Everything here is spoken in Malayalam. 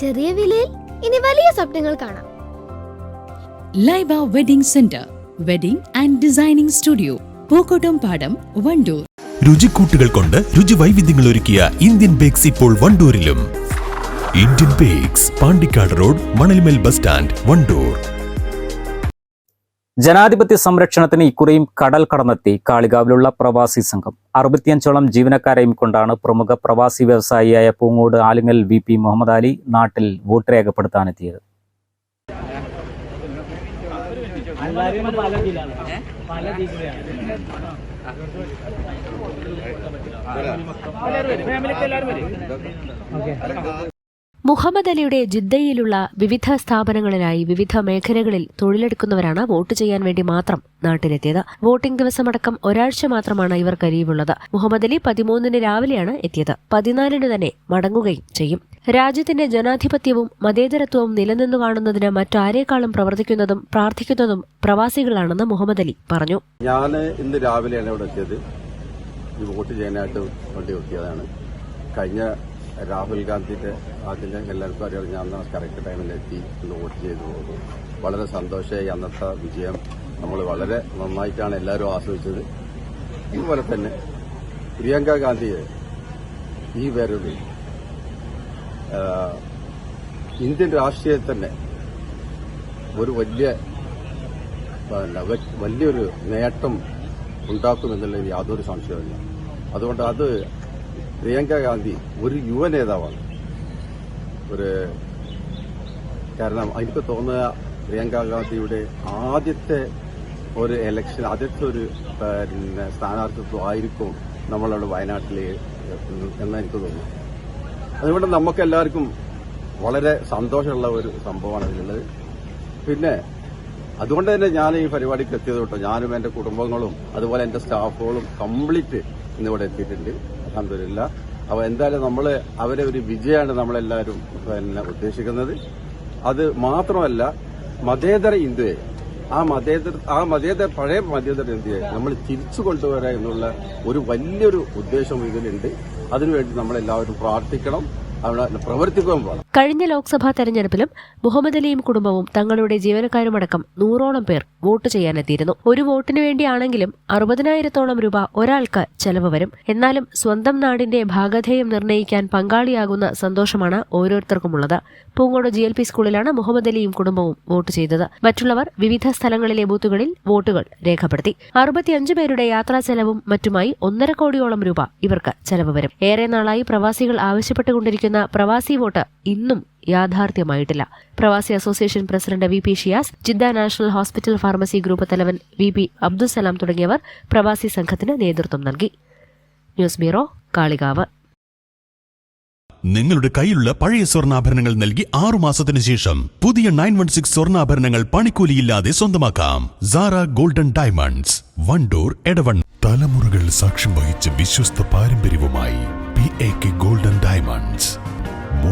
ചെറിയ വിലയിൽ ഇനി വലിയ സ്വപ്നങ്ങൾ കാണാം. Laiba wedding centre wedding and designing studio Pookkottam Padam Wandoor. രുചിക്കൂട്ടുകൾ കൊണ്ട് രുചി വൈവിധ്യങ്ങൾ ഒരുക്കിയ ഇന്ത്യൻ ബേക്സ് ഇപ്പോൾ വണ്ടൂരിലും. Indian bakes Pandikkad road Manalmel bus stand Wandoor. ജനാധിപത്യ സംരക്ഷണത്തിന് ഇക്കുറിയും കടൽ കടന്നെത്തി കാളികാവിലുള്ള പ്രവാസി സംഘം. അറുപത്തിയഞ്ചോളം ജീവനക്കാരെയും കൊണ്ടാണ് പ്രമുഖ പ്രവാസി വ്യവസായിയായ പൂങ്ങോട് ആലിങ്ങൽ വി പി മുഹമ്മദ് അലി നാട്ടിൽ വോട്ട് രേഖപ്പെടുത്താനെത്തിയത്. മുഹമ്മദ് അലിയുടെ ജിദ്ദയിലുള്ള വിവിധ സ്ഥാപനങ്ങളിലായി വിവിധ മേഖലകളിൽ തൊഴിലെടുക്കുന്നവരാണ് വോട്ട് ചെയ്യാൻ വേണ്ടി മാത്രം നാട്ടിലെത്തിയത്. വോട്ടിംഗ് ദിവസമടക്കം ഒരാഴ്ച മാത്രമാണ് ഇവർ കരിയുമുള്ളത് മുഹമ്മദ് അലി പതിമൂന്നിന് രാവിലെയാണ് എത്തിയത്. പതിനാലിന് തന്നെ മടങ്ങുകയും ചെയ്യും. രാജ്യത്തിന്റെ ജനാധിപത്യവും മതേതരത്വവും നിലനിന്നു കാണുന്നതിന് മറ്റാരേക്കാളും പ്രവർത്തിക്കുന്നതും പ്രാർത്ഥിക്കുന്നതും പ്രവാസികളാണെന്ന് മുഹമ്മദ് അലി പറഞ്ഞു. ഞാൻ ഇന്ന് രാവിലെയാണ് ഇവിടെ എത്തിയത്. വോട്ട് ചെയ്യാനായിട്ട് വണ്ടി കഴിഞ്ഞ രാഹുൽ ഗാന്ധിയുടെ അതിന് എല്ലാവർക്കും അറിയാം. ഞാൻ കറക്റ്റ് ടൈമിൽ എത്തി. എന്ന് വോട്ട് ചെയ്തു പോകുന്നു. വളരെ സന്തോഷമായി അന്നത്തെ വിജയം നമ്മൾ വളരെ നന്നായിട്ടാണ് എല്ലാവരും ആസ്വദിച്ചത്. ഇതുപോലെ തന്നെ പ്രിയങ്ക ഗാന്ധിയെ ഈ വരവിൽ ഇന്ത്യൻ രാഷ്ട്രീയത്തിൽ തന്നെ ഒരു വലിയ വലിയൊരു നേട്ടം ഉണ്ടാക്കുമെന്നുള്ളതിൽ യാതൊരു സംശയമില്ല അതുകൊണ്ട് അത് പ്രിയങ്ക ഗാന്ധി ഒരു യുവ നേതാവാണ്. ഒരു കാരണം എനിക്ക് തോന്നുക പ്രിയങ്ക ഗാന്ധിയുടെ ആദ്യത്തെ ഒരു എലക്ഷൻ ആദ്യത്തെ ഒരു പിന്നെ സ്ഥാനാർത്ഥിത്വം ആയിരിക്കും നമ്മളവിടെ വയനാട്ടിൽ എന്ന് എനിക്ക് തോന്നുന്നു. അതുകൊണ്ട് നമുക്ക് എല്ലാവർക്കും വളരെ സന്തോഷമുള്ള ഒരു സംഭവമാണ് ഇതിലുള്ളത്. പിന്നെ അതുകൊണ്ട് തന്നെ ഞാൻ ഈ പരിപാടിക്ക് എത്തിയത് കേട്ടോ. ഞാനും എന്റെ കുടുംബങ്ങളും അതുപോലെ എന്റെ സ്റ്റാഫുകളും കംപ്ലീറ്റ് ഇന്നിവിടെ എത്തിയിട്ടുണ്ട്. അലഹമില്ല അപ്പൊ എന്തായാലും നമ്മൾ അവരെ ഒരു വിജയമാണ് നമ്മളെല്ലാവരും പിന്നെ ഉദ്ദേശിക്കുന്നത്. അത് മാത്രമല്ല മതേതര ഇന്ത്യയെ ആ മതേതര ആ മതേതര പഴയ മതേതര ഇന്ത്യയെ നമ്മൾ തിരിച്ചു കൊണ്ടുവരാ എന്നുള്ള ഒരു വലിയൊരു ഉദ്ദേശം ഇതിലുണ്ട്. അതിനുവേണ്ടി നമ്മളെല്ലാവരും പ്രാർത്ഥിക്കണം. കഴിഞ്ഞ ലോക്സഭാ തെരഞ്ഞെടുപ്പിലും മുഹമ്മദ് അലിയും കുടുംബവും തങ്ങളുടെ ജീവനക്കാരുമടക്കം നൂറോളം പേർ വോട്ട് ചെയ്യാനെത്തിയിരുന്നു. ഒരു വോട്ടിനു വേണ്ടിയാണെങ്കിലും അറുപതിനായിരത്തോളം രൂപ ഒരാൾക്ക് ചെലവ് വരും. എന്നാലും സ്വന്തം നാടിന്റെ ഭാഗധേയം നിർണയിക്കാൻ പങ്കാളിയാകുന്ന സന്തോഷമാണ് ഓരോരുത്തർക്കുമുള്ളത്. പൂങ്കോട് ജി എൽ പി സ്കൂളിലാണ് മുഹമ്മദ് അലിയും കുടുംബവും വോട്ട് ചെയ്തത്. മറ്റുള്ളവർ വിവിധ സ്ഥലങ്ങളിലെ ബൂത്തുകളിൽ വോട്ടുകൾ രേഖപ്പെടുത്തി. അറുപത്തിയഞ്ച് പേരുടെ യാത്രാ ചെലവും മറ്റുമായി ഒന്നര കോടിയോളം രൂപ ഇവർക്ക് ചെലവ് വരും. ഏറെ നാളായി പ്രവാസികൾ ആവശ്യപ്പെട്ടുകൊണ്ടിരിക്കുന്ന പ്രവാസി വോട്ട് ഇന്നും യാഥാർത്ഥ്യമായിട്ടില്ല. പ്രവാസി association president V P Shiyas Jeddah national hospital pharmacy group തലവൻ വി പി അബ്ദുസലാം തുടങ്ങിയവർ പ്രവാസി സംഘത്തിന് നേതൃത്വം നൽകി. News bureau Kalikavu. നിങ്ങളുടെ കയ്യിലുള്ള പഴയ സ്വർണാഭരണങ്ങൾ നൽകി ആറു മാസത്തിന് ശേഷം പുതിയ നയൻ വൺ സിക്സ് സ്വർണാഭരണങ്ങൾ പണിക്കൂലിയില്ലാതെ സ്വന്തമാക്കാം. Sara golden diamonds one door എടവൺ തലമുറകൾ സാക്ഷ്യം വഹിച്ച വിശ്വസ്ത പാരമ്പര്യവുമായി P A K golden diamonds